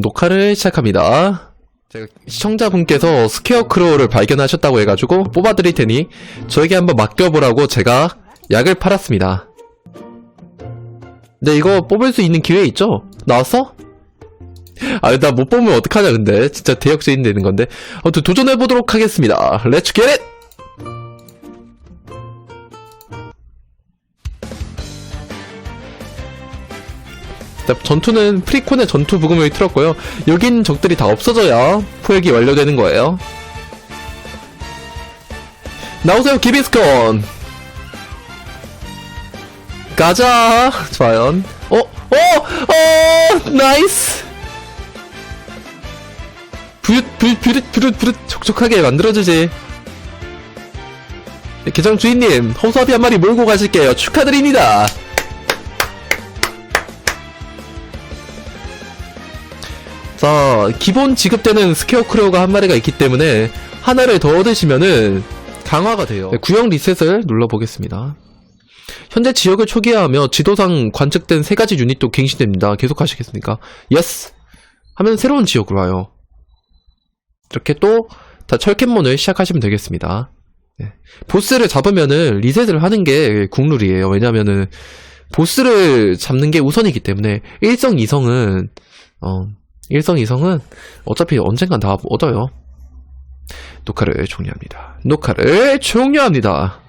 녹화를 시작합니다. 제가 시청자분께서 스퀘어크로우를 발견하셨다고 해가지고 뽑아드릴 테니 저에게 한번 맡겨보라고 제가 약을 팔았습니다. 근데 이거 뽑을 수 있는 기회 있죠? 나왔어? 아, 나 못 뽑으면 어떡하냐, 근데. 진짜 대역죄인 되는 건데. 아무튼 도전해보도록 하겠습니다. 렛츠 겟 잇! 전투는 프리콘의 전투 부금을 틀었고요. 여긴 적들이 다 없어져야 포획이 완료되는 거예요. 나오세요, 기비스콘! 가자! 과연. 어? 어? 어! 나이스! 부윷, 부윷, 부윷, 부윷, 부윷, 촉촉하게 만들어주지. 네, 계정 주인님, 허수아비 한 마리 몰고 가실게요. 축하드립니다! 자, 기본 지급되는 스퀘어크로우가 한 마리가 있기 때문에 하나를 더 얻으시면은 강화가 돼요. 네, 구형 리셋을 눌러보겠습니다. 현재 지역을 초기화하며 지도상 관측된 세 가지 유닛도 갱신됩니다. 계속 하시겠습니까? 예스! 하면 새로운 지역으로 와요. 이렇게 또 다 철캔몬을 시작하시면 되겠습니다. 네. 보스를 잡으면은 리셋을 하는 게 국룰이에요. 왜냐면은 보스를 잡는 게 우선이기 때문에 1성, 2성은 어, 1성, 2성은 어차피 언젠간 다 얻어요. 녹화를 종료합니다. 녹화를 종료합니다.